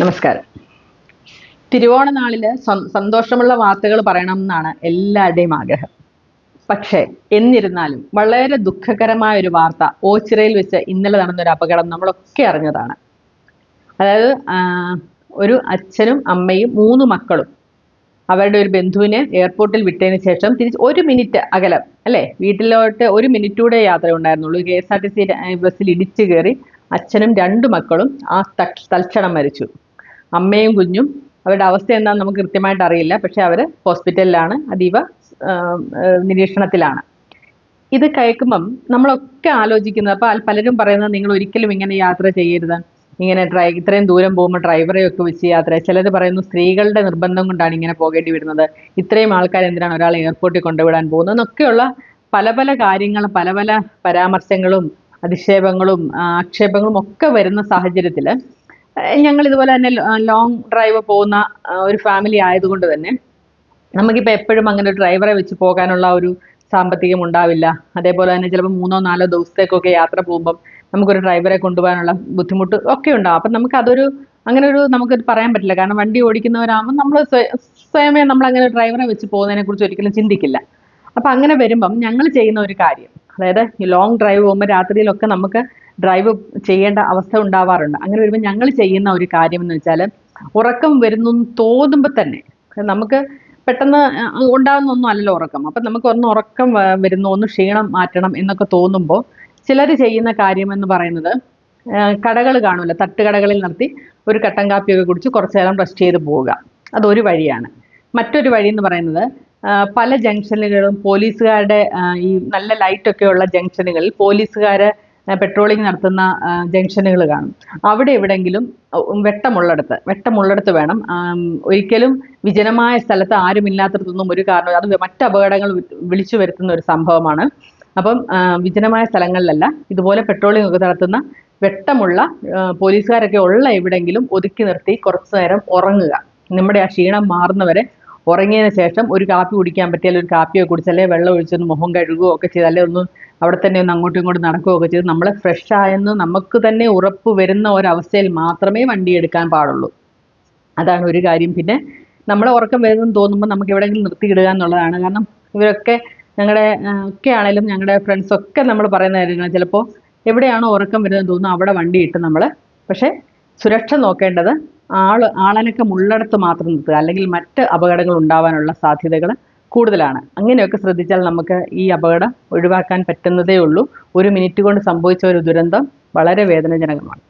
നമസ്കാരം. തിരുവോണ നാളിൽ സന്തോഷമുള്ള വാർത്തകൾ പറയണം എന്നാണ് എല്ലാവരുടെയും ആഗ്രഹം. പക്ഷേ എന്നിരുന്നാലും വളരെ ദുഃഖകരമായ ഒരു വാർത്ത ഓച്ചിറയിൽ വെച്ച് ഇന്നലെ നടന്ന ഒരു അപകടം നമ്മളൊക്കെ അറിഞ്ഞതാണ്. അതായത് ഒരു അച്ഛനും അമ്മയും മൂന്ന് മക്കളും അവരുടെ ഒരു ബന്ധുവിനെ എയർപോർട്ടിൽ വിട്ടതിന് ശേഷം തിരിച്ച് ഒരു മിനിറ്റ് അകലം അല്ലേ? വീട്ടിലോട്ട് ഒരു മിനിറ്റൂടെ യാത്ര ഉണ്ടായിരുന്നുള്ളൂ. K S R T C ബസ്സിൽ ഇടിച്ചു കയറി അച്ഛനും രണ്ട് മക്കളും ആ തൽക്ഷണം മരിച്ചു. അമ്മയും കുഞ്ഞും. അവരുടെ അവസ്ഥ എന്താണെന്ന് നമുക്ക് കൃത്യമായിട്ട് അറിയില്ല. പക്ഷെ അവർ ഹോസ്പിറ്റലിലാണ്. അതീവ നിരീക്ഷണത്തിലാണ്. ഇത് കേൾക്കുമ്പം നമ്മളൊക്കെ ആലോചിക്കുന്നത് അപ്പോൾ പലരും പറയുന്നത് നിങ്ങൾ ഒരിക്കലും ഇങ്ങനെ യാത്ര ചെയ്യരുത്. ഇങ്ങനെ ഡ്രൈ ഇത്രയും ദൂരം പോകുമ്പോൾ ഡ്രൈവറെ ഒക്കെ വെച്ച് യാത്ര ചിലർ പറയുന്നു സ്ത്രീകളുടെ നിർബന്ധം കൊണ്ടാണ് ഇങ്ങനെ പോകേണ്ടി വരുന്നത്. ഇത്രയും ആൾക്കാർ എന്തിനാണ് ഒരാൾ എയർപോർട്ടിൽ കൊണ്ടുവിടാൻ പോകുന്നത്? എന്നൊക്കെയുള്ള പല പല കാര്യങ്ങളും പല പല പരാമർശങ്ങളും അധിക്ഷേപങ്ങളും ആക്ഷേപങ്ങളും ഒക്കെ വരുന്ന സാഹചര്യത്തിൽ ഞങ്ങൾ ഇതുപോലെ തന്നെ ലോങ് ഡ്രൈവ് പോകുന്ന ഒരു ഫാമിലി ആയതുകൊണ്ട് തന്നെ നമുക്കിപ്പോൾ എപ്പോഴും അങ്ങനെ ഒരു ഡ്രൈവറെ വെച്ച് പോകാനുള്ള ഒരു സാമ്പത്തികം ഉണ്ടാവില്ല. അതേപോലെ തന്നെ ചിലപ്പോൾ മൂന്നോ നാലോ ദിവസത്തേക്കൊക്കെ യാത്ര പോകുമ്പം നമുക്കൊരു ഡ്രൈവറെ കൊണ്ടുപോകാനുള്ള ബുദ്ധിമുട്ട് ഒക്കെ ഉണ്ടാവും. അപ്പം നമുക്ക് അതൊരു അങ്ങനെ ഒരു നമുക്ക് പറയാൻ പറ്റില്ല. കാരണം വണ്ടി ഓടിക്കുന്നവരാകുമ്പോൾ നമ്മൾ സ്വയമേ നമ്മൾ അങ്ങനെ ഡ്രൈവറെ വെച്ച് പോകുന്നതിനെ കുറിച്ച് ഒരിക്കലും ചിന്തിക്കില്ല. അപ്പം അങ്ങനെ വരുമ്പം ഞങ്ങൾ ചെയ്യുന്ന ഒരു കാര്യം അതായത് ഈ ലോങ് ഡ്രൈവ് പോകുമ്പോൾ രാത്രിയിലൊക്കെ നമുക്ക് ഡ്രൈവ് ചെയ്യേണ്ട അവസ്ഥ ഉണ്ടാവാറുണ്ട്. അങ്ങനെ വരുമ്പോൾ ഞങ്ങൾ ചെയ്യുന്ന ഒരു കാര്യം എന്ന് വെച്ചാൽ ഉറക്കം വരുന്നു തോന്നുമ്പോൾ തന്നെ നമുക്ക് പെട്ടെന്ന് ഉണ്ടാകുന്ന ഒന്നും അല്ലല്ലോ ഉറക്കം. അപ്പം നമുക്ക് ഒന്ന് ഉറക്കം വരുന്നു ഒന്ന് ക്ഷീണം മാറ്റണം എന്നൊക്കെ തോന്നുമ്പോൾ ചിലർ ചെയ്യുന്ന കാര്യം എന്ന് പറയുന്നത് കടകൾ കാണുമല്ലോ തട്ടുകടകളിൽ നിർത്തി ഒരു കട്ടൻ കാപ്പിയൊക്കെ കുടിച്ച് കുറച്ചു നേരം റെസ്റ്റ് ചെയ്ത് പോവുക. അതൊരു വഴിയാണ്. മറ്റൊരു വഴി എന്ന് പറയുന്നത് പല ജംഗ്ഷനുകളും പോലീസുകാരുടെ ഈ നല്ല ലൈറ്റൊക്കെ ഉള്ള ജംഗ്ഷനുകളിൽ പോലീസുകാർ പെട്രോളിംഗ് നടത്തുന്ന ജംഗ്ഷനുകൾ കാണും. അവിടെ എവിടെങ്കിലും വെട്ടമുള്ളിടത്ത് വെട്ടമുള്ളിടത്ത് വേണം. ഒരിക്കലും വിജനമായ സ്ഥലത്ത് ആരുമില്ലാത്തടത്തൊന്നും ഒരു കാരണം അത് മറ്റ് അപകടങ്ങൾ വിളിച്ചു വരുത്തുന്ന ഒരു സംഭവമാണ്. അപ്പം വിജനമായ സ്ഥലങ്ങളിലല്ല ഇതുപോലെ പെട്രോളിംഗ് ഒക്കെ നടത്തുന്ന വെട്ടമുള്ള പോലീസുകാരൊക്കെ ഉള്ള എവിടെങ്കിലും ഒതുക്കി നിർത്തി കുറച്ചു നേരം ഉറങ്ങുക. നമ്മുടെ ആ ക്ഷീണം മാറുന്നവരെ ഉറങ്ങിയതിന് ശേഷം ഒരു കാപ്പി കുടിക്കാൻ പറ്റിയാൽ ഒരു കാപ്പിയോ കുടിച്ചല്ലേ വെള്ളം ഒഴിച്ചൊന്ന് മുഖം കഴുകുകയോ ഒക്കെ ചെയ്താലേ ഒന്ന് അവിടെ തന്നെ ഒന്ന് അങ്ങോട്ടും ഇങ്ങോട്ടും നടക്കുകയോ ഒക്കെ ചെയ്ത് നമ്മൾ ഫ്രഷ് ആയെന്ന് നമുക്ക് തന്നെ ഉറപ്പ് വരുന്ന ഒരവസ്ഥയിൽ മാത്രമേ വണ്ടി എടുക്കാൻ പാടുള്ളൂ. അതാണ് ഒരു കാര്യം. പിന്നെ നമ്മളെ ഉറക്കം വരുന്നെന്ന് തോന്നുമ്പോൾ നമുക്ക് എവിടെയെങ്കിലും നിർത്തിയിടുക എന്നുള്ളതാണ്. കാരണം ഇവരൊക്കെ ഞങ്ങളുടെ ഒക്കെ ആണെങ്കിലും ഞങ്ങളുടെ ഫ്രണ്ട്സ് ഒക്കെ നമ്മൾ പറയുന്ന കാര്യങ്ങൾ ചിലപ്പോൾ എവിടെയാണോ ഉറക്കം വരുന്നതെന്ന് തോന്നുന്നു അവിടെ വണ്ടി ഇട്ട് നമ്മൾ പക്ഷേ സുരക്ഷ നോക്കേണ്ടത് ആൾ ആളനക്കം ഉള്ളിടത്ത് മാത്രം നിർത്തുക അല്ലെങ്കിൽ മറ്റ് അപകടങ്ങൾ ഉണ്ടാവാനുള്ള സാധ്യതകൾ കൂടുതലാണ്. അങ്ങനെയൊക്കെ ശ്രദ്ധിച്ചാൽ നമുക്ക് ഈ അപകടം ഒഴിവാക്കാൻ പറ്റുന്നതേ ഉള്ളൂ. ഒരു മിനിറ്റ് കൊണ്ട് സംഭവിച്ച ഒരു ദുരന്തം വളരെ വേദനാജനകമാണ്.